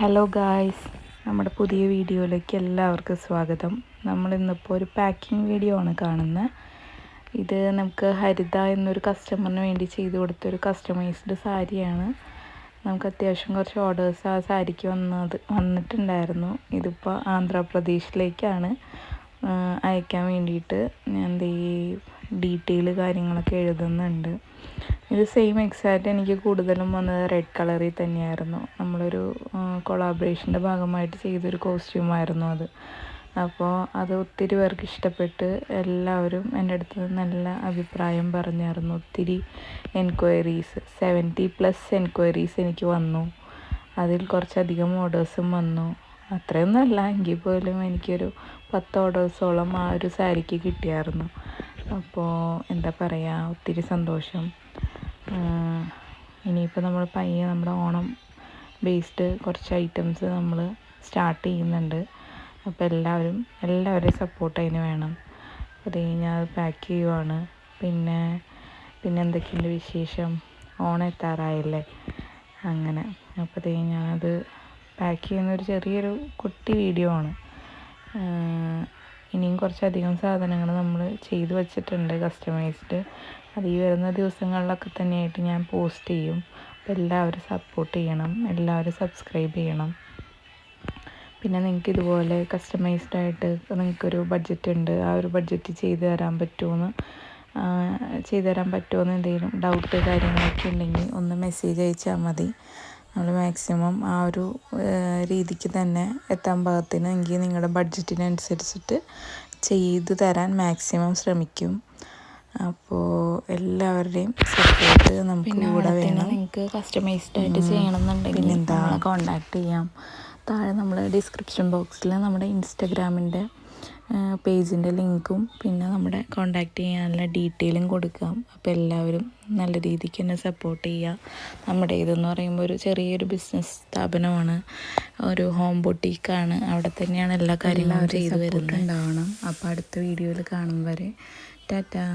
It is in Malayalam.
ഹലോ ഗായ്സ് നമ്മുടെ പുതിയ വീഡിയോയിലേക്ക് എല്ലാവർക്കും സ്വാഗതം. നമ്മൾ ഇന്നിപ്പോൾ ഒരു പാക്കിംഗ് വീഡിയോ ആണ് കാണുന്നത് ഇത് നമുക്ക് ഹരിത എന്നൊരു കസ്റ്റമറിന് വേണ്ടി ചെയ്ത് കൊടുത്തൊരു കസ്റ്റമൈസ്ഡ് സാരിയാണ്. നമുക്ക് അത്യാവശ്യം കുറച്ച് ഓർഡേഴ്സ് ആ സാരിക്ക് വന്നത് വന്നിട്ടുണ്ടായിരുന്നു. ഇതിപ്പോൾ ആന്ധ്രാപ്രദേശിലേക്കാണ് അയക്കാൻ വേണ്ടിയിട്ട്. ഞാൻ ഈ ഡീറ്റെയിൽ കാര്യങ്ങളൊക്കെ എഴുതുന്നുണ്ട്. ഇത് സെയിം എക്സാക്റ്റ് എനിക്ക് കൂടുതലും വന്നത് റെഡ് കളറിൽ തന്നെയായിരുന്നു. നമ്മളൊരു കൊളാബറേഷന്റെ ഭാഗമായിട്ട് ചെയ്തൊരു കോസ്റ്റ്യൂമായിരുന്നു അത്. അപ്പോൾ അത് ഒത്തിരി പേർക്ക് ഇഷ്ടപ്പെട്ട് എല്ലാവരും എന്റെ അടുത്ത് നല്ല അഭിപ്രായം പറഞ്ഞായിരുന്നു. ഒത്തിരി എൻക്വയറീസ് സെവന്റി പ്ലസ് എൻക്വയറീസ് എനിക്ക് വന്നു. അതിൽ കുറച്ചധികം ഓർഡേഴ്സും വന്നു. അത്രയൊന്നും അല്ല എങ്കിൽ പോലും എനിക്കൊരു പത്ത് ഓർഡേഴ്സോളം ആ ഒരു സാരിക്ക് കിട്ടിയായിരുന്നു. അപ്പോൾ എന്താ പറയുക ഒത്തിരി സന്തോഷം. ഇനിയിപ്പോൾ നമ്മൾ പയ്യെ നമ്മുടെ ഓണം ബേസ്ഡ് കുറച്ച് ഐറ്റംസ് നമ്മൾ സ്റ്റാർട്ട് ചെയ്യുന്നുണ്ട്. അപ്പോൾ എല്ലാവരും എല്ലാവരുടെയും സപ്പോർട്ട് അതിന് വേണം. അത് ഞാൻ പാക്ക് ചെയ്യുവാണ്. പിന്നെ പിന്നെ എന്തൊക്കെയുണ്ട് വിശേഷം? ഓണം എത്താറായല്ലേ? അങ്ങനെ. അപ്പോൾ അത് കഴിഞ്ഞാൽ അത് പാക്ക് ചെയ്യുന്ന ഒരു ചെറിയൊരു കുട്ടി വീഡിയോ ആണ്. ഇനിയും കുറച്ചധികം സാധനങ്ങൾ നമ്മൾ ചെയ്തു വച്ചിട്ടുണ്ട് കസ്റ്റമൈസ്ഡ് അത് ഈ വരുന്ന ദിവസങ്ങളിലൊക്കെ തന്നെയായിട്ട് ഞാൻ പോസ്റ്റ് ചെയ്യും. അപ്പോൾ എല്ലാവരും സപ്പോർട്ട് ചെയ്യണം എല്ലാവരും സബ്സ്ക്രൈബ് ചെയ്യണം. പിന്നെ നിങ്ങൾക്ക് ഇതുപോലെ കസ്റ്റമൈസ്ഡ് ആയിട്ട് നിങ്ങൾക്കൊരു ബഡ്ജറ്റ് ഉണ്ട് ആ ഒരു ബഡ്ജറ്റ് ചെയ്തു തരാൻ പറ്റുമെന്ന് ചെയ്തു തരാൻ പറ്റുമോയെന്ന് എന്തെങ്കിലും ഡൗട്ട് കാര്യങ്ങളൊക്കെ ഉണ്ടെങ്കിൽ ഒന്ന് മെസ്സേജ് അയച്ചാൽ മതി. നമ്മൾ മാക്സിമം ആ ഒരു രീതിക്ക് തന്നെ എത്താൻ പാകത്തിന് എങ്കിൽ നിങ്ങളുടെ ബഡ്ജറ്റിനനുസരിച്ചിട്ട് ചെയ്തു തരാൻ മാക്സിമം ശ്രമിക്കും. അപ്പോൾ എല്ലാവരുടെയും സപ്പോർട്ട് നമുക്ക് കൂടെ വേണം. നിങ്ങൾക്ക് കസ്റ്റമൈസ്ഡ് ആയിട്ട് ചെയ്യണമെന്നുണ്ടെങ്കിൽ എന്നുണ്ടെങ്കിൽ നമ്മളെ കോണ്ടാക്ട് ചെയ്യാം. താഴെ നമ്മൾ ഡിസ്ക്രിപ്ഷൻ ബോക്സിൽ നമ്മുടെ ഇൻസ്റ്റഗ്രാമിന്റെ പേജിന്റെ ലിങ്കും പിന്നെ നമ്മുടെ കോണ്ടാക്ട് ചെയ്യാനുള്ള ഡീറ്റെയിലും കൊടുക്കാം. അപ്പോൾ എല്ലാവരും നല്ല രീതിക്ക് തന്നെ സപ്പോർട്ട് ചെയ്യുക. നമ്മുടെ ഇതെന്ന് പറയുമ്പോൾ ഒരു ചെറിയൊരു ബിസിനസ് സ്ഥാപനമാണ്. ഒരു ഹോം ബൊട്ടീക്കാണ് അവിടെ തന്നെയാണ് എല്ലാ കാര്യങ്ങളും ചെയ്തു വരുന്നത്. ഉണ്ടാവണം. അപ്പോൾ അടുത്ത വീഡിയോയിൽ കാണും വരെ. ടാറ്റാ.